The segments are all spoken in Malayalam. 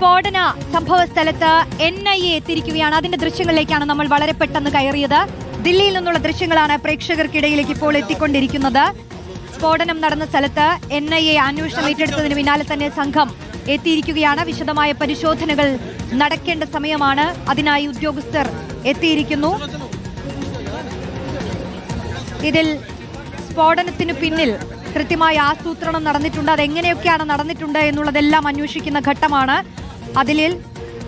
സ്ഫോടന സംഭവ സ്ഥലത്ത് എൻ ഐ എ എത്തിയിരിക്കുകയാണ്. അതിന്റെ ദൃശ്യങ്ങളിലേക്കാണ് നമ്മൾ വളരെ പെട്ടെന്ന് കയറിയത്. ദില്ലിയിൽ നിന്നുള്ള ദൃശ്യങ്ങളാണ് പ്രേക്ഷകർക്കിടയിലേക്ക് ഇപ്പോൾ എത്തിക്കൊണ്ടിരിക്കുന്നത്. സ്ഫോടനം നടന്ന സ്ഥലത്ത് എൻ ഐ എ അന്വേഷണം ഏറ്റെടുത്തതിന് പിന്നാലെ തന്നെ സംഘം എത്തിയിരിക്കുകയാണ്. വിശദമായ പരിശോധനകൾ നടക്കേണ്ട സമയമാണ്. അതിനായി ഉദ്യോഗസ്ഥർ എത്തിയിരിക്കുന്നു. ഇതിൽ സ്ഫോടനത്തിന് പിന്നിൽ കൃത്യമായ ആസൂത്രണം നടന്നിട്ടുണ്ട്. അതെങ്ങനെയൊക്കെയാണ് നടന്നിട്ടുണ്ട് എന്നുള്ളതെല്ലാം അന്വേഷിക്കുന്ന ഘട്ടമാണ്. അതിൽ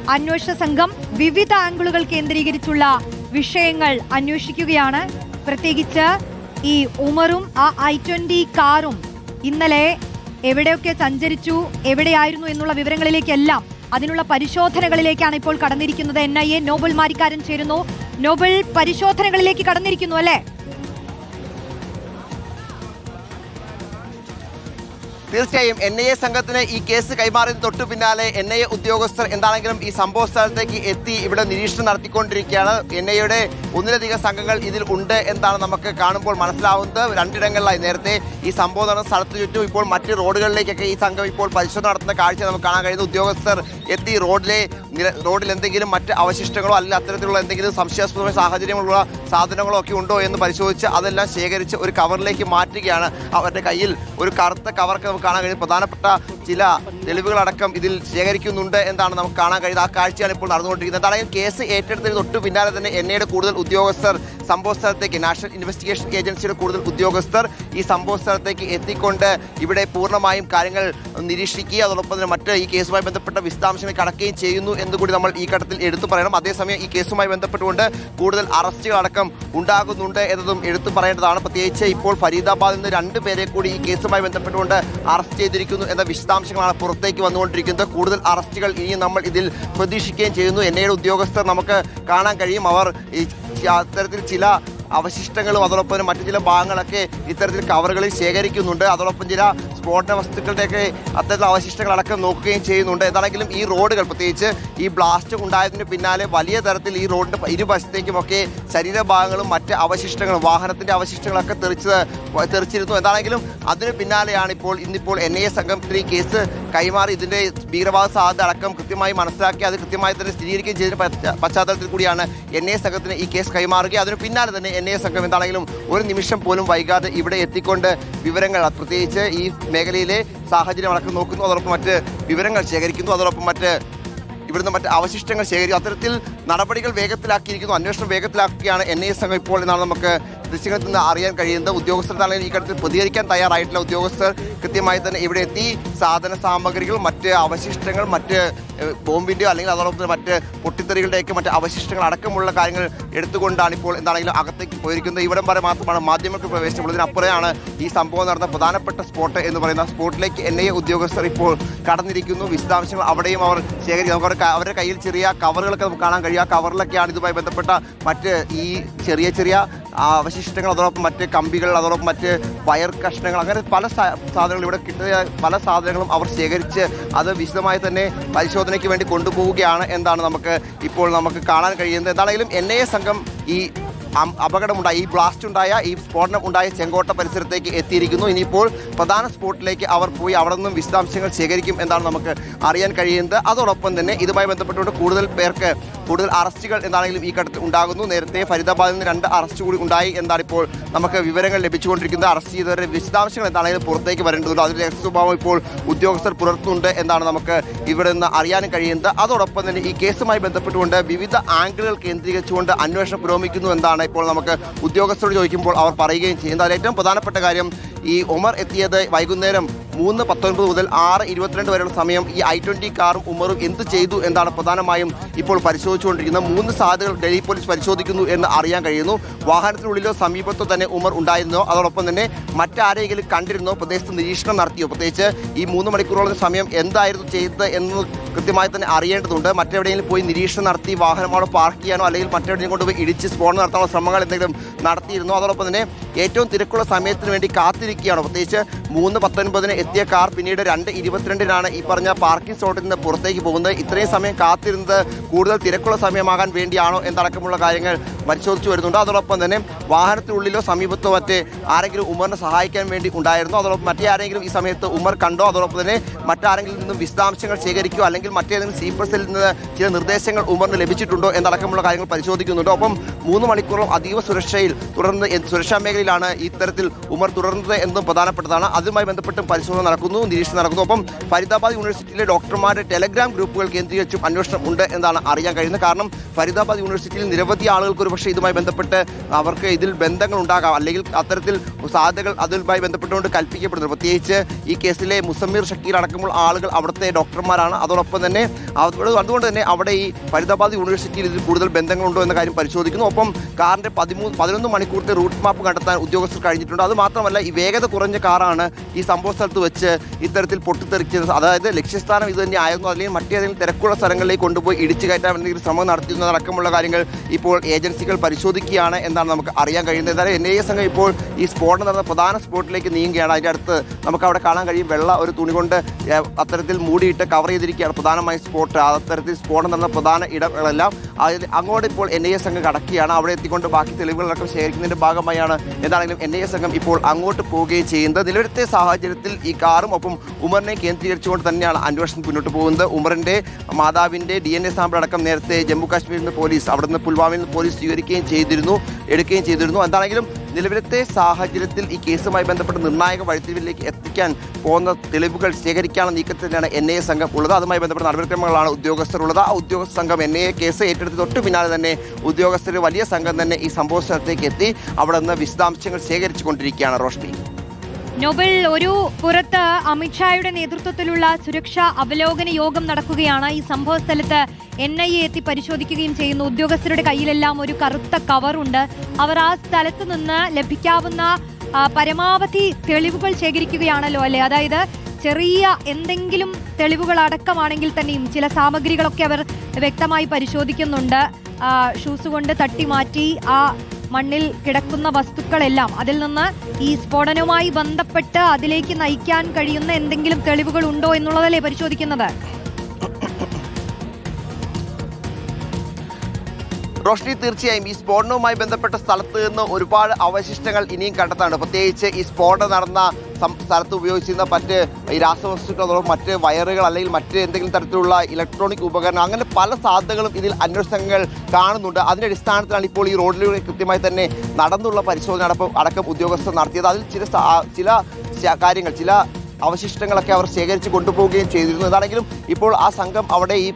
അന്വേഷണ സംഘം വിവിധ ആംഗിളുകൾ കേന്ദ്രീകരിച്ചുള്ള വിഷയങ്ങൾ അന്വേഷിക്കുകയാണ്. പ്രത്യേകിച്ച് ഈ ഉമറും ആ ഐ ട്വന്റി കാറും ഇന്നലെ എവിടെയൊക്കെ സഞ്ചരിച്ചു എവിടെയായിരുന്നു എന്നുള്ള വിവരങ്ങളിലേക്കെല്ലാം അതിനുള്ള പരിശോധനകളിലേക്കാണ് ഇപ്പോൾ കടന്നിരിക്കുന്നത്. എൻ ഐ എ നോബൽ മാരിക്കാരൻ ചേരുന്നു. നോബൽ പരിശോധനകളിലേക്ക് കടന്നിരിക്കുന്നു അല്ലേ? തീർച്ചയായും എൻ ഐ എ സംഘത്തിന് ഈ കേസ് കൈമാറിയതിന് തൊട്ടു പിന്നാലെ എൻ ഐ എ ഉദ്യോഗസ്ഥർ എന്താണെങ്കിലും ഈ സംഭവ സ്ഥലത്തേക്ക് എത്തി ഇവിടെ നിരീക്ഷണം നടത്തിക്കൊണ്ടിരിക്കുകയാണ്. എൻ ഐ എയുടെ ഒന്നിലധികം സംഘങ്ങൾ ഇതിൽ ഉണ്ട് എന്നാണ് നമുക്ക് കാണുമ്പോൾ മനസ്സിലാവുന്നത്. രണ്ടിടങ്ങളിലായി. നേരത്തെ ഈ സംഭവം നടന്ന സ്ഥലത്ത് ചുറ്റും ഇപ്പോൾ മറ്റ് റോഡുകളിലേക്കൊക്കെ ഈ സംഘം ഇപ്പോൾ പരിശോധന നടത്തുന്ന കാഴ്ച നമുക്ക് കാണാൻ കഴിയുന്നു. ഉദ്യോഗസ്ഥർ എത്തി റോഡിലെ റോഡിൽ എന്തെങ്കിലും മറ്റ് അവശിഷ്ടങ്ങളോ അല്ലെങ്കിൽ അത്തരത്തിലുള്ള എന്തെങ്കിലും സംശയാസ്പദമായ സാഹചര്യങ്ങളുള്ള സാധനങ്ങളോ ഒക്കെ ഉണ്ടോ എന്ന് പരിശോധിച്ച് അതെല്ലാം ശേഖരിച്ച് ഒരു കവറിലേക്ക് മാറ്റുകയാണ്. അവരുടെ കയ്യിൽ ഒരു കറുത്ത കവർക്ക് നമുക്ക് കാണാൻ കഴിയും പ്രധാനപ്പെട്ട ചില തെളിവുകളടക്കം ഇതിൽ ശേഖരിക്കുന്നുണ്ട് എന്നാണ് നമുക്ക് കാണാൻ കഴിയുന്നത്. ആ കാഴ്ചയാണ് ഇപ്പോൾ നടന്നുകൊണ്ടിരിക്കുന്നത്. എന്താണെങ്കിൽ കേസ് ഏറ്റെടുത്തതിന് തൊട്ട് പിന്നാലെ തന്നെ എൻ കൂടുതൽ ഉദ്യോഗസ്ഥർ സംഭവ സ്ഥലത്തേക്ക് നാഷണൽ ഇൻവെസ്റ്റിഗേഷൻ ഏജൻസിയുടെ കൂടുതൽ ഉദ്യോഗസ്ഥർ ഈ സംഭവ സ്ഥലത്തേക്ക് എത്തിക്കൊണ്ട് ഇവിടെ പൂർണമായും കാര്യങ്ങൾ നിരീക്ഷിക്കുകയും അതോടൊപ്പം തന്നെ മറ്റ് ഈ കേസുമായി ബന്ധപ്പെട്ട വിശദാംശങ്ങൾ കടക്കുകയും ചെയ്യുന്നു എന്ന് കൂടി നമ്മൾ ഈ ഘട്ടത്തിൽ എടുത്തു പറയണം. അതേസമയം ഈ കേസുമായി ബന്ധപ്പെട്ടുകൊണ്ട് കൂടുതൽ അറസ്റ്റുകൾ അടക്കം ഉണ്ടാകുന്നുണ്ട് എന്നതും എടുത്തു പറയേണ്ടതാണ്. പ്രത്യേകിച്ച് ഇപ്പോൾ ഫരീദാബാദിൽ നിന്ന് രണ്ട് പേരെ കൂടി ഈ കേസുമായി ബന്ധപ്പെട്ടുകൊണ്ട് അറസ്റ്റ് ചെയ്തിരിക്കുന്നു എന്ന വിശദാംശങ്ങളാണ് പുറത്തേക്ക് വന്നുകൊണ്ടിരിക്കുന്നത്. കൂടുതൽ അറസ്റ്റുകൾ ഇനി നമ്മൾ ഇതിൽ പ്രതീക്ഷിക്കുകയും ചെയ്യുന്നു. എൻ ഉദ്യോഗസ്ഥർ നമുക്ക് കാണാൻ കഴിയും. അവർ ഈ അത്തരത്തിൽ ചില അവശിഷ്ടങ്ങളും അതോടൊപ്പം മറ്റു ചില ഭാഗങ്ങളൊക്കെ ഇത്തരത്തിൽ കവറുകളിൽ ശേഖരിക്കുന്നുണ്ട്. അതോടൊപ്പം ചില സ്ഫോടന വസ്തുക്കളുടെയൊക്കെ അവശിഷ്ടങ്ങൾ അവശിഷ്ടങ്ങളടക്കം നോക്കുകയും ചെയ്യുന്നുണ്ട്. എന്താണെങ്കിലും ഈ റോഡുകൾ പ്രത്യേകിച്ച് ഈ ബ്ലാസ്റ്റ് ഉണ്ടായതിന് പിന്നാലെ വലിയ തരത്തിൽ ഈ റോഡിന്റെ ഇരുവശത്തേക്കുമൊക്കെ ശരീരഭാഗങ്ങളും മറ്റ് അവശിഷ്ടങ്ങളും വാഹനത്തിന്റെ അവശിഷ്ടങ്ങളൊക്കെ തെറിച്ച് തെറിച്ചിരുന്നു. എന്താണെങ്കിലും അതിന് പിന്നാലെയാണ് ഇപ്പോൾ ഇന്നിപ്പോൾ എൻ ഐ എ സംഘം ഈ കേസ് കൈമാറി ഇതിന്റെ ഭീകരവാദ സാധ്യത അടക്കം കൃത്യമായി മനസ്സിലാക്കി അത് കൃത്യമായി തന്നെ സ്ഥിരീകരിക്കുകയും ചെയ്തതിന് പശ്ചാ- പശ്ചാത്തലത്തിൽ കൂടിയാണ് എൻ ഐ സംഘത്തിന് ഈ കേസ് കൈമാറുകയും അതിന് പിന്നാലെ തന്നെ എൻ ഐ സംഘം എന്താണെങ്കിലും ഒരു നിമിഷം പോലും വൈകാതെ ഇവിടെ എത്തിക്കൊണ്ട് വിവരങ്ങൾ പ്രത്യേകിച്ച് ഈ മേഖലയിലെ സാഹചര്യം അടക്കം നോക്കുന്നു അതോടൊപ്പം മറ്റ് വിവരങ്ങൾ ശേഖരിക്കുന്നു അതോടൊപ്പം മറ്റ് ഇവിടുന്ന് മറ്റ് അവശിഷ്ടങ്ങൾ ശേഖരിക്കും അത്തരത്തിൽ നടപടികൾ വേഗത്തിലാക്കിയിരിക്കുന്നു അന്വേഷണം വേഗത്തിലാക്കുകയാണ് എൻ ഐ സംഘം ഇപ്പോൾ എന്നാണ് നമുക്ക് ദൃശ്യങ്ങളിൽ നിന്ന് അറിയാൻ കഴിയുന്നത് ഉദ്യോഗസ്ഥരാണെങ്കിൽ ഈ കാര്യത്തിൽ പ്രതികരിക്കാൻ തയ്യാറായിട്ടില്ല ഉദ്യോഗസ്ഥർ കൃത്യമായി തന്നെ ഇവിടെ എത്തി സാധന സാമഗ്രികൾ മറ്റ് അവശിഷ്ടങ്ങൾ മറ്റ് ബോംബിന്റെയോ അല്ലെങ്കിൽ അതോടൊപ്പം മറ്റ് പൊട്ടിത്തെറികളുടെയൊക്കെ മറ്റ് അവശിഷ്ടങ്ങൾ അടക്കമുള്ള കാര്യങ്ങൾ എടുത്തുകൊണ്ടാണ് ഇപ്പോൾ എന്താണെങ്കിലും അകത്തേക്ക് പോയിരിക്കുന്നത്. ഇവിടം വരെ മാത്രമാണ് മാധ്യമങ്ങൾക്ക് പ്രവേശനമുള്ളത് ഇതിനപ്പുറമാണ് ഈ സംഭവം നടന്ന പ്രധാനപ്പെട്ട സ്പോട്ട് എന്ന് പറയുന്ന സ്പോട്ടിലേക്ക് എൻ ഐ ഉദ്യോഗസ്ഥർ ഇപ്പോൾ കടന്നിരിക്കുന്നു. വിശദാംശങ്ങൾ അവിടെയും അവർ ശേഖരിക്കും നമുക്ക് അവരുടെ കയ്യിൽ ചെറിയ കവറുകളൊക്കെ നമുക്ക് കാണാൻ കഴിയും. ആ കവറിലൊക്കെയാണ് ഇതുമായി ബന്ധപ്പെട്ട മറ്റ് ഈ ചെറിയ ചെറിയ അവശിഷ്ടങ്ങൾ അതോടൊപ്പം മറ്റ് കമ്പികൾ അതോടൊപ്പം മറ്റ് വയർ കഷ്ണങ്ങൾ അങ്ങനെ പല സാധനങ്ങൾ ഇവിടെ കിട്ടിയ പല സാധനങ്ങളും അവർ ശേഖരിച്ച് അത് വിശദമായി തന്നെ പരിശോധനയ്ക്ക് വേണ്ടി കൊണ്ടുപോവുകയാണ് എന്താണ് നമുക്ക് ഇപ്പോൾ നമുക്ക് കാണാൻ കഴിയുന്നത്. എന്താണെങ്കിലും എൻ സംഘം ഈ അപകടമുണ്ടായ. ഈ ബ്ലാസ്റ്റ് ഉണ്ടായ ഈ സ്ഫോടനം ഉണ്ടായ ചെങ്കോട്ട പരിസരത്തേക്ക് എത്തിയിരിക്കുന്നു. ഇനിയിപ്പോൾ പ്രധാന സ്പോട്ടിലേക്ക് അവർ പോയി അവിടെ നിന്നും വിശദാംശങ്ങൾ ശേഖരിക്കും എന്നാണ് നമുക്ക് അറിയാൻ കഴിയുന്നത്. അതോടൊപ്പം തന്നെ ഇതുമായി ബന്ധപ്പെട്ടുകൊണ്ട് കൂടുതൽ പേർക്ക് കൂടുതൽ അറസ്റ്റുകൾ എന്താണെങ്കിലും ഈ ഘട്ടത്തിൽ ഉണ്ടാകുന്നു. നേരത്തെ ഫരീദാബാദിൽ നിന്ന് രണ്ട് അറസ്റ്റ് കൂടി ഉണ്ടായി എന്നാണ് ഇപ്പോൾ നമുക്ക് വിവരങ്ങൾ ലഭിച്ചുകൊണ്ടിരിക്കുന്നത്. അറസ്റ്റ് ചെയ്തവരുടെ വിശദാംശങ്ങൾ എന്താണെങ്കിലും പുറത്തേക്ക് വരേണ്ടതുണ്ട്. അതിന്റെ രഹസ്യസ്വഭാവം ഇപ്പോൾ ഉദ്യോഗസ്ഥർ പുലർത്തുന്നുണ്ട് എന്നാണ് നമുക്ക് ഇവിടെ നിന്ന് അറിയാനും കഴിയുന്നത്. അതോടൊപ്പം തന്നെ ഈ കേസുമായി ബന്ധപ്പെട്ടുകൊണ്ട് വിവിധ ആംഗിളുകൾ കേന്ദ്രീകരിച്ചുകൊണ്ട് അന്വേഷണം പുരോഗമിക്കുന്നു എന്നാണ് ഇപ്പോൾ നമുക്ക് ഉദ്യോഗസ്ഥരോട് ചോദിക്കുമ്പോൾ അവർ പറയുകയും ചെയ്യുന്നത് ഏറ്റവും പ്രധാനപ്പെട്ട കാര്യം ഈ ഉമർ എത്തിയത് വൈകുന്നേരം മൂന്ന് പത്തൊൻപത് മുതൽ ആറ് ഇരുപത്തിരണ്ട് വരെയുള്ള സമയം ഈ ഐ ട്വന്റി കാറും ഉമറും എന്ത് ചെയ്തു എന്നാണ് പ്രധാനമായും ഇപ്പോൾ പരിശോധിച്ചുകൊണ്ടിരിക്കുന്നത്. മൂന്ന് സാധ്യതകൾ ഡൽഹി പോലീസ് പരിശോധിക്കുന്നു എന്ന് അറിയാൻ കഴിയുന്നു. വാഹനത്തിനുള്ളിലോ സമീപത്തോ തന്നെ ഉമർ ഉണ്ടായിരുന്നോ? അതോടൊപ്പം തന്നെ മറ്റാരെങ്കിലും കണ്ടിരുന്നോ? പ്രദേശത്ത് നിരീക്ഷണം നടത്തിയോ? പ്രത്യേകിച്ച് ഈ മൂന്ന് മണിക്കൂറോളം സമയം എന്തായിരുന്നു ചെയ്തത് എന്ന് കൃത്യമായി തന്നെ അറിയേണ്ടതുണ്ട്. മറ്റെവിടെയെങ്കിലും പോയി നിരീക്ഷണം നടത്തി വാഹനം അവിടെ പാർക്ക് ചെയ്യാനോ അല്ലെങ്കിൽ മറ്റെവിടെയും കൊണ്ടുപോയി ഇടിച്ച് സ്ഫോടനം നടത്താനുള്ള ശ്രമങ്ങൾ എന്തെങ്കിലും നടത്തിയിരുന്നു? അതോടൊപ്പം തന്നെ ഏറ്റവും തിരക്കുള്ള സമയത്തിന് വേണ്ടി കാത്തിരിക്കുകയാണ്. പ്രത്യേകിച്ച് മൂന്ന് പത്തൊൻപതിന് എത്തിയ കാർ പിന്നീട് രണ്ട് ഇരുപത്തിരണ്ടിനാണ് ഈ പറഞ്ഞ പാർക്കിംഗ് സ്ലോട്ടിൽ നിന്ന് പുറത്തേക്ക് പോകുന്നത്. ഇത്രയും സമയം കാത്തിരുന്നത് കൂടുതൽ തിരക്കുള്ള സമയമാകാൻ വേണ്ടിയാണോ? എന്നടക്കമുള്ള കാര്യങ്ങൾ പരിശോധിച്ചു വരുന്നുണ്ട്. അതോടൊപ്പം തന്നെ വാഹനത്തിനുള്ളിലോ സമീപത്തോ മറ്റേ ആരെങ്കിലും ഉമറിനെ സഹായിക്കാൻ വേണ്ടി ഉണ്ടായിരുന്നു? അതോടൊപ്പം മറ്റേ ആരെങ്കിലും ഈ സമയത്ത് ഉമർ കണ്ടോ? അതോടൊപ്പം തന്നെ മറ്റാരെങ്കിലും നിന്നും വിശദാംശങ്ങൾ ശേഖരിക്കുകയോ അല്ലെങ്കിൽ മറ്റേതെങ്കിലും സീപ്പേഴ്സിൽ നിന്ന് ചില നിർദ്ദേശങ്ങൾ ഉമറിന് ലഭിച്ചിട്ടുണ്ടോ? എന്നടക്കമുള്ള കാര്യങ്ങൾ പരിശോധിക്കുന്നുണ്ട്. ഒപ്പം മൂന്ന് മണിക്കൂറോളം അതീവ സുരക്ഷയിൽ തുടർന്ന് സുരക്ഷാ മേഖലയിലാണ് ഇത്തരത്തിൽ ഉമർ തുടർന്നത് എന്നും പ്രധാനപ്പെട്ടതാണ്. അതുമായി ബന്ധപ്പെട്ടും പരിശോധന നടക്കുന്നു നിരീക്ഷണം നടക്കുന്നു. ഒപ്പം ഫരീദാബാദ് യൂണിവേഴ്സിറ്റിയിലെ ഡോക്ടർമാരുടെ ടെലഗ്രാം ഗ്രൂപ്പുകൾ കേന്ദ്രീകരിച്ചും അന്വേഷണം ഉണ്ട് എന്നാണ് അറിയാൻ കഴിയുന്നത്. കാരണം ഫരീദാബാദ് യൂണിവേഴ്സിറ്റിയിൽ നിരവധി ആളുകൾക്ക് ഒരുപക്ഷെ ഇതുമായി ബന്ധപ്പെട്ട് അവർക്ക് ഇതിൽ ബന്ധങ്ങൾ ഉണ്ടാകാം. അല്ലെങ്കിൽ അത്തരത്തിൽ സാധ്യതകൾ അതുമായി ബന്ധപ്പെട്ടുകൊണ്ട് കൽപ്പിക്കപ്പെടുന്നു. പ്രത്യേകിച്ച് ഈ കേസിലെ മുസമ്മീർ ഷക്കീർ അടക്കമുള്ള ആളുകൾ അവിടുത്തെ ഡോക്ടർമാരാണ്. അതോടൊപ്പം തന്നെ അതുകൊണ്ട് തന്നെ അവിടെ ഈ ഫരീദാബാദ് യൂണിവേഴ്സിറ്റിയിൽ ഇതിൽ കൂടുതൽ ബന്ധങ്ങളുണ്ടോ എന്ന കാര്യം പരിശോധിക്കുന്നു. ഒപ്പം കാറിന്റെ പതിമൂന്ന് പതിനൊന്ന് മണിക്കൂറത്തെ റൂട്ട് മാപ്പ് കണ്ടെത്താൻ ഉദ്യോഗസ്ഥർ കഴിഞ്ഞിട്ടുണ്ട്. അത് മാത്രമല്ല ഈ വേഗത കുറഞ്ഞ കാറാണ് ഈ സംഭവ സ്ഥലത്ത് വെച്ച് ഇത്തരത്തിൽ പൊട്ടിത്തെറിച്ചത് അതായത് ലക്ഷ്യസ്ഥാനം ഇത് തന്നെ ആയിരുന്നു. അല്ലെങ്കിൽ മറ്റേതെങ്കിലും തിരക്കുള്ള സ്ഥലങ്ങളിലേക്ക് കൊണ്ടുപോയി ഇടിച്ചു കയറ്റാൻ എന്തെങ്കിലും ശ്രമം നടത്തിയതടക്കമുള്ള കാര്യങ്ങൾ ഇപ്പോൾ ഏജൻസികൾ പരിശോധിക്കുകയാണ് എന്നാണ് നമുക്ക് അറിയാൻ കഴിയുന്നത്. എന്തായാലും എൻ ഐ എ സംഘം ഇപ്പോൾ ഈ സ്ഫോടനം നടന്ന പ്രധാന സ്പോട്ടിലേക്ക് നീങ്ങുകയാണ്. അതിന്റെ അടുത്ത് നമുക്ക് അവിടെ കാണാൻ കഴിയും. വെള്ള ഒരു തുണി കൊണ്ട് അത്തരത്തിൽ മൂടിയിട്ട് കവർ ചെയ്തിരിക്കുകയാണ് പ്രധാനമായും സ്പോട്ട്. അത്തരത്തിൽ സ്ഫോടനം നടന്ന പ്രധാന ഇടങ്ങളെല്ലാം അതിൽ അങ്ങോട്ട് ഇപ്പോൾ എൻ ഐ എ സംഘം കടക്കുകയാണ്. അവിടെ എത്തിക്കൊണ്ട് ബാക്കി തെളിവുകളടക്കം ശേഖരിക്കുന്നതിന്റെ ഭാഗമായാണ് എന്താണെങ്കിലും എൻ ഐ എ സംഘം ഇപ്പോൾ അങ്ങോട്ട് പോവുകയും ചെയ്യുന്നത്. നിലവിലത്തെ സാഹചര്യത്തിൽ ഈ കാറും ഒപ്പം ഉമറിനെ കേന്ദ്രീകരിച്ചുകൊണ്ട് തന്നെയാണ് അന്വേഷണം മുന്നോട്ട് പോകുന്നത്. ഉമറിന്റെ മാതാവിന്റെ ഡി എൻ എ സാമ്പിൾ അടക്കം നേരത്തെ ജമ്മു കാശ്മീരിൽ നിന്ന് പോലീസ് അവിടെ നിന്ന് പുൽവാമയിൽ നിന്ന് പോലീസ് സ്വീകരിക്കുകയും ചെയ്തിരുന്നു എടുക്കുകയും ചെയ്തിരുന്നു. എന്താണെങ്കിലും നിലവിലത്തെ സാഹചര്യത്തിൽ ഈ കേസുമായി ബന്ധപ്പെട്ട് നിർണായക വഴിത്തിരിവിലേക്ക് എത്തിക്കാൻ പോകുന്ന തെളിവുകൾ ശേഖരിക്കാനുള്ള നീക്കത്തിൽ തന്നെയാണ് എൻ ഐ എ സംഘം ഉള്ളത്. അതുമായി ബന്ധപ്പെട്ട നടപടിക്രമങ്ങളാണ് ഉദ്യോഗസ്ഥർ ഉള്ളത് ആ ഉദ്യോഗസ്ഥ സംഘം എൻ ഐ എ കേസ് ഏറ്റെടുത്ത് തൊട്ട് പിന്നാലെ തന്നെ ഉദ്യോഗസ്ഥർ വലിയ സംഘം തന്നെ ഈ സംഭവ സ്ഥലത്തേക്ക് എത്തി. അവിടെ നിന്ന് വിശദാംശങ്ങൾ ശേഖരിച്ചു കൊണ്ടിരിക്കുകയാണ് റോഷ്നി. നോബൽ ഒരു പുറത്ത് അമിത്ഷായുടെ നേതൃത്വത്തിലുള്ള സുരക്ഷാ അവലോകന യോഗം നടക്കുകയാണ്. ഈ സംഭവ സ്ഥലത്ത് എൻ ഐ എ എത്തി പരിശോധിക്കുകയും ചെയ്യുന്നു. ഉദ്യോഗസ്ഥരുടെ കയ്യിലെല്ലാം ഒരു കറുത്ത കവറുണ്ട് അവർ ആ സ്ഥലത്ത് നിന്ന് ലഭിക്കാവുന്ന പരമാവധി തെളിവുകൾ ശേഖരിക്കുകയാണല്ലോ അല്ലെ? അതായത് ചെറിയ എന്തെങ്കിലും തെളിവുകൾ അടക്കമാണെങ്കിൽ തന്നെയും ചില സാമഗ്രികളൊക്കെ അവർ വ്യക്തമായി പരിശോധിക്കുന്നുണ്ട്. ഷൂസ് കൊണ്ട് തട്ടി മാറ്റി ആ മണ്ണിൽ കിടക്കുന്ന വസ്തുക്കളെല്ലാം അതിൽ നിന്ന് ഈ സ്ഫോടനവുമായി ബന്ധപ്പെട്ട് അതിലേക്ക് നയിക്കാൻ കഴിയുന്ന എന്തെങ്കിലും തെളിവുകൾ ഉണ്ടോ എന്നുള്ളതല്ലേ പരിശോധിക്കുന്നത്? റോഷ്നി തീർച്ചയായും ഈ സ്ഫോടനവുമായി ബന്ധപ്പെട്ട സ്ഥലത്ത് നിന്ന് ഒരുപാട് അവശിഷ്ടങ്ങൾ ഇനിയും കണ്ടെത്താണ് പ്രത്യേകിച്ച് ഈ സ്ഫോടനം നടന്ന സ്ഥലത്ത് ഉപയോഗിച്ചിരുന്ന മറ്റ് ഈ രാസവസ്തുക്കൾ അതോടൊപ്പം മറ്റ് വയറുകൾ അല്ലെങ്കിൽ മറ്റ് എന്തെങ്കിലും തരത്തിലുള്ള ഇലക്ട്രോണിക് ഉപകരണം അങ്ങനെ പല സാധ്യതകളും ഇതിൽ അന്വേഷണങ്ങൾ കാണുന്നുണ്ട്. അതിന്റെ അടിസ്ഥാനത്തിലാണ് ഇപ്പോൾ ഈ റോഡിലൂടെ കൃത്യമായി തന്നെ നടന്നുള്ള പരിശോധന അടക്കം ഉദ്യോഗസ്ഥർ നടത്തിയത്. അതിൽ ചില ചില കാര്യങ്ങൾ ചില അവശിഷ്ടങ്ങളൊക്കെ അവർ ശേഖരിച്ച് കൊണ്ടുപോവുകയും ചെയ്തിരുന്നു. ഇതാണെങ്കിലും ഇപ്പോൾ ആ സംഘം അവിടെ ഈ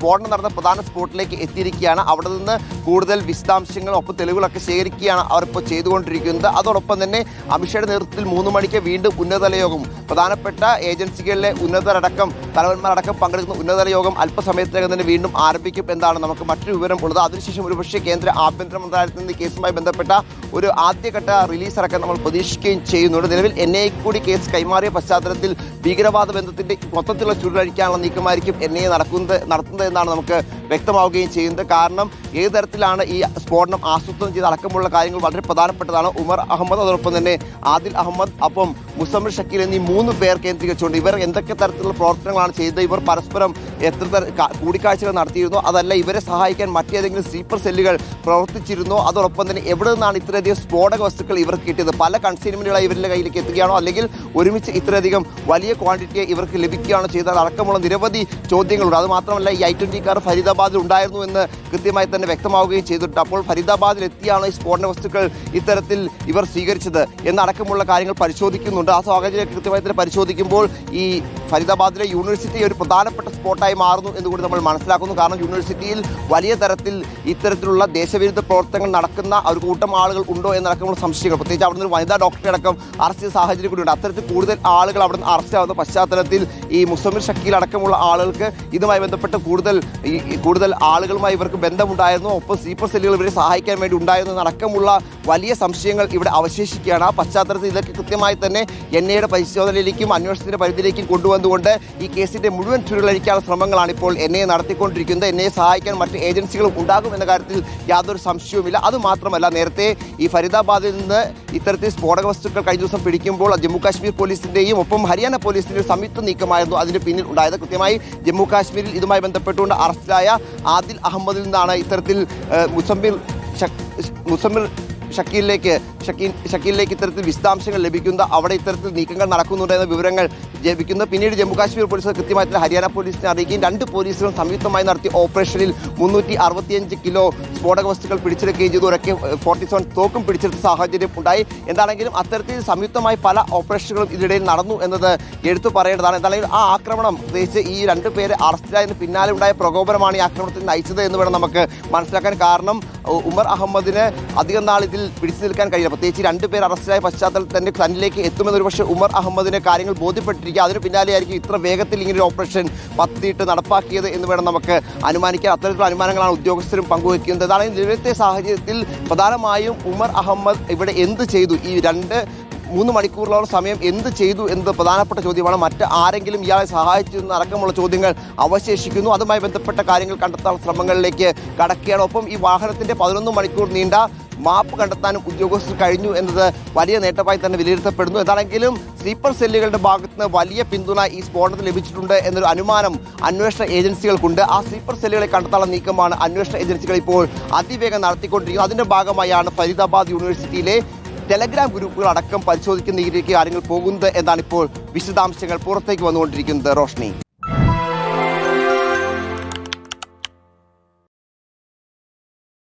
സ്ഫോടനം നടന്ന പ്രധാന സ്പോട്ടിലേക്ക് എത്തിയിരിക്കുകയാണ്. അവിടെ നിന്ന് കൂടുതൽ വിശദാംശങ്ങളും ഒപ്പം തെളിവുകളൊക്കെ ശേഖരിക്കുകയാണ് അവർ ഇപ്പോൾ ചെയ്തുകൊണ്ടിരിക്കുന്നത്. അതോടൊപ്പം തന്നെ അമിത്ഷായുടെ നേതൃത്വത്തിൽ മൂന്ന് മണിക്ക് വീണ്ടും ഉന്നതതല യോഗം. പ്രധാനപ്പെട്ട ഏജൻസികളിലെ ഉന്നതരടക്കം തലവന്മാരടക്കം പങ്കെടുക്കുന്ന ഉന്നതതല യോഗം അല്പസമയത്തിനകം തന്നെ വീണ്ടും ആരംഭിക്കും എന്നാണ് നമുക്ക് മറ്റൊരു വിവരം ഉള്ളത് അതിനുശേഷം ഒരുപക്ഷെ കേന്ദ്ര ആഭ്യന്തര മന്ത്രാലയത്തിൽ നിന്ന് കേസുമായി ബന്ധപ്പെട്ട ഒരു ആദ്യഘട്ട റിലീസ് അടക്കം നമ്മൾ പ്രതീക്ഷിക്കുകയും ചെയ്യുന്നുണ്ട്. നിലവിൽ എൻ ഐ കൂടി കേസ് കൈമാറിയ പശ്ചാത്തലത്തിൽ ഭീകരവാദ ബന്ധത്തിന്റെ മൊത്തത്തിലുള്ള ചുരുളഴിക്കാനുള്ള നീക്കമായിരിക്കും എൻ ഐ നടക്കുന്നത് നടത്തുന്നത് എന്നാണ് നമുക്ക് വ്യക്തമാവുകയും ചെയ്യുന്നത്. കാരണം ഏത് തരത്തിലാണ് ഈ സ്ഫോടനം ആസൂത്രണം ചെയ്ത് അടക്കമുള്ള കാര്യങ്ങൾ വളരെ പ്രധാനപ്പെട്ടതാണ്. ഉമർ അഹമ്മദ് അതോടൊപ്പം തന്നെ ആദിൽ അഹമ്മദ് അപ്പം മുസമ്മിർ ഷക്കീൽ എന്നീ മൂന്ന് പേർ കേന്ദ്രീകരിച്ചുകൊണ്ട് ഇവർ എന്തൊക്കെ തരത്തിലുള്ള പ്രവർത്തനങ്ങളാണ് ചെയ്തത്? ഇവർ പരസ്പരം എത്ര കൂടിക്കാഴ്ചകൾ നടത്തിയിരുന്നോ? അതല്ല ഇവരെ സഹായിക്കാൻ മറ്റേതെങ്കിലും സ്ലീപ്പർ സെല്ലുകൾ പ്രവർത്തിച്ചിരുന്നോ? അതോടൊപ്പം തന്നെ എവിടെ നിന്നാണ് ഇത്രയധികം സ്ഫോടക വസ്തുക്കൾ ഇവർക്ക് കിട്ടിയത്? പല കൺസൈൻമെന്റുകളായി ഇവരുടെ കയ്യിലേക്ക് എത്തുകയാണോ? അല്ലെങ്കിൽ ഒരുമിച്ച് ഇത്രയധികം വലിയ ക്വാണ്ടിറ്റിയെ ഇവർക്ക് ലഭിക്കുകയാണോ ചെയ്തത്? അടക്കമുള്ള നിരവധി ചോദ്യങ്ങളുണ്ട്. അത് മാത്രമല്ല ഈ ഐ ട്വന്റി കാർ ഫരീദാബാദിൽ ഉണ്ടായിരുന്നു എന്ന് കൃത്യമായി വ്യക്തമാവുകയും ചെയ്തിട്ടുണ്ട് അപ്പോൾ ഫരീദാബാദിൽ എത്തിയാണ് ഈ സ്ഫോടന വസ്തുക്കൾ ഇത്തരത്തിൽ ഇവർ സ്വീകരിച്ചത്. എന്നടക്കമുള്ള കാര്യങ്ങൾ പരിശോധിക്കുന്നുണ്ട്. ആ സാഹചര്യം കൃത്യമായി തന്നെ പരിശോധിക്കുമ്പോൾ ഈ ഫരീദാബാദിലെ യൂണിവേഴ്സിറ്റി ഒരു പ്രധാനപ്പെട്ട സ്പോട്ടായി മാറുന്നു എന്ന് കൂടി നമ്മൾ മനസ്സിലാക്കുന്നു. കാരണം യൂണിവേഴ്സിറ്റിയിൽ വലിയ തരത്തിൽ ഇത്തരത്തിലുള്ള ദേശവിരുദ്ധ പ്രവർത്തനങ്ങൾ നടക്കുന്ന ഒരു കൂട്ടം ആളുകൾ ഉണ്ടോ എന്നടക്കമുള്ള സംശയങ്ങൾ പ്രത്യേകിച്ച് അവിടുന്ന് ഒരു വനിതാ ഡോക്ടറെ അടക്കം അറസ്റ്റ് ചെയ്ത സാഹചര്യം കൂടിയുണ്ട്. അത്തരത്തിൽ കൂടുതൽ ആളുകൾ അവിടുന്ന് അറസ്റ്റ് ആവുന്ന പശ്ചാത്തലത്തിൽ ഈ മുസമിർ ഷക്കീൽ അടക്കമുള്ള ആളുകൾക്ക് ഇതുമായി ബന്ധപ്പെട്ട് കൂടുതൽ ഈ കൂടുതൽ ആളുകളുമായി ഇവർക്ക് ബന്ധമുണ്ടായിരുന്നു. ഒപ്പം സ്ലീപ്പർ സെല്ലുകൾ ഇവരെ സഹായിക്കാൻ വേണ്ടി ഉണ്ടായിരുന്നു എന്നടക്കമുള്ള വലിയ സംശയങ്ങൾ ഇവിടെ അവശേഷിക്കുകയാണ്. ആ പശ്ചാത്തലത്തിൽ ഇതൊക്കെ കൃത്യമായി തന്നെ എൻ ഐയുടെ പരിശോധനയിലേക്കും അന്വേഷണത്തിന്റെ പരിധിയിലേക്കും കൊണ്ടുവന്നുകൊണ്ട് ഈ കേസിന്റെ മുഴുവൻ ചുരുളഴിക്കാനുള്ള ശ്രമങ്ങളാണ് ഇപ്പോൾ എൻ നടത്തിക്കൊണ്ടിരിക്കുന്നത്. എൻ സഹായിക്കാൻ മറ്റ് ഏജൻസികളും ഉണ്ടാകും എന്ന കാര്യത്തിൽ യാതൊരു സംശയവുമില്ല. അതുമാത്രമല്ല നേരത്തെ ഈ ഫരീദാബാദിൽ നിന്ന് ഇത്തരത്തിൽ സ്ഫോടക വസ്തുക്കൾ കഴിഞ്ഞ ദിവസം പിടിക്കുമ്പോൾ ജമ്മു കാശ്മീർ പോലീസിന്റെയും ഒപ്പം ഹരിയാന പോലീസിന്റെയും സംയുക്ത നീക്കമായിരുന്നു അതിന് പിന്നിൽ ഉണ്ടായത്. കൃത്യമായി ജമ്മു കാശ്മീരിൽ ഇതുമായി ബന്ധപ്പെട്ടുകൊണ്ട് അറസ്റ്റിലായ ആദിൽ അഹമ്മദിൽ നിന്നാണ് ഇത്തരത്തിൽ മുസമ്മിൽ മുസമ്മിൽ ഷക്കീലിലേക്ക് ഷക്കീൽ ഷക്കീലിലേക്ക് ഇത്തരത്തിൽ വിശദാംശങ്ങൾ ലഭിക്കുന്ന അവിടെ ഇത്തരത്തിൽ നീക്കങ്ങൾ നടക്കുന്നുണ്ട് എന്ന വിവരങ്ങൾ ലഭിക്കുന്നു. പിന്നീട് ജമ്മു കാശ്മീർ പോലീസ് കൃത്യമായി ഹരിയാന പോലീസിനെ അറിയിക്കുകയും രണ്ട് പോലീസുകളും സംയുക്തമായി നടത്തിയ ഓപ്പറേഷനിൽ മുന്നൂറ്റി അറുപത്തിയഞ്ച് കിലോ സ്ഫോടക വസ്തുക്കൾ പിടിച്ചെടുക്കുകയും ചെയ്തു. ഒരൊക്കെ ഫോർട്ടി സെവൻ തോക്കും പിടിച്ചെടുത്ത സാഹചര്യം ഉണ്ടായി. എന്താണെങ്കിലും അത്തരത്തിൽ സംയുക്തമായി പല ഓപ്പറേഷനുകളും ഇതിനിടയിൽ നടന്നു എന്നത് എടുത്തു പറയേണ്ടതാണ്. എന്താണെങ്കിലും ആ ആക്രമണം പ്രത്യേകിച്ച് ഈ രണ്ട് പേരെ അറസ്റ്റിലായതിന് പിന്നാലെ ഉണ്ടായ പ്രകോപനമാണ് ഈ ആക്രമണത്തിൽ നയിച്ചത് എന്ന് വേണം നമുക്ക് മനസ്സിലാക്കാൻ. കാരണം ഉമർ അഹമ്മദിന് അധികം നാൾ ഇതിൽ പിടിച്ചു നിൽക്കാൻ കഴിയില്ല. പ്രത്യേകിച്ച് രണ്ടുപേർ അറസ്റ്റിലായ പശ്ചാത്തലത്തിൽ തന്നെ തന്നിലേക്ക് എത്തുമെന്നൊരു പക്ഷേ ഉമർ അഹമ്മദിന് കാര്യങ്ങൾ ബോധ്യപ്പെട്ടിരിക്കുക. അതിന് പിന്നാലെയായിരിക്കും ഇത്ര വേഗത്തിൽ ഇങ്ങനെ ഒരു ഓപ്പറേഷൻ പത്തിയിട്ട് നടപ്പാക്കിയത് എന്ന് വേണം നമുക്ക് അനുമാനിക്കാൻ. അത്തരത്തിലുള്ള അനുമാനങ്ങളാണ് ഉദ്യോഗസ്ഥരും പങ്കുവയ്ക്കുന്നത്. അതാണ് നിലവിലത്തെ സാഹചര്യത്തിൽ പ്രധാനമായും ഉമർ അഹമ്മദ് ഇവിടെ എന്ത് ചെയ്തു? ഈ രണ്ട് മൂന്ന് മണിക്കൂറിലോളം സമയം എന്ത് ചെയ്തു എന്നത് പ്രധാനപ്പെട്ട ചോദ്യമാണ്. മറ്റ് ആരെങ്കിലും ഇയാളെ സഹായിച്ചു എന്ന് അടക്കമുള്ള ചോദ്യങ്ങൾ അവശേഷിക്കുന്നു. അതുമായി ബന്ധപ്പെട്ട കാര്യങ്ങൾ കണ്ടെത്താൻ ശ്രമങ്ങളിലേക്ക് കടക്കുകയാണ്. ഒപ്പം ഈ വാഹനത്തിന്റെ പതിനൊന്ന് മണിക്കൂർ നീണ്ട മാപ്പ് കണ്ടെത്താനും ഉദ്യോഗസ്ഥർ കഴിഞ്ഞു എന്നത് വലിയ നേട്ടമായി തന്നെ വിലയിരുത്തപ്പെടുന്നു. എന്താണെങ്കിലും സ്ലീപ്പർ സെല്ലുകളുടെ ഭാഗത്ത് നിന്ന് വലിയ പിന്തുണ ഈ സ്ഫോടനത്തിൽ ലഭിച്ചിട്ടുണ്ട് എന്നൊരു അനുമാനം അന്വേഷണ ഏജൻസികൾക്കുണ്ട്. ആ സ്ലീപ്പർ സെല്ലുകളെ കണ്ടെത്താനുള്ള നീക്കമാണ് അന്വേഷണ ഏജൻസികൾ ഇപ്പോൾ അതിവേഗം നടത്തിക്കൊണ്ടിരിക്കുന്നത് അതിന്റെ ഭാഗമായാണ് ഫരീദാബാദ് യൂണിവേഴ്സിറ്റിയിലെ ടെലഗ്രാം ഗ്രൂപ്പുകൾ അടക്കം പരിശോധിക്കുന്ന രീതിയിലേക്ക് കാര്യങ്ങൾ പോകുന്നത് എന്നാണ് ഇപ്പോൾ വിശദാംശങ്ങൾ പുറത്തേക്ക് വന്നുകൊണ്ടിരിക്കുന്നത് റോഷ്നി.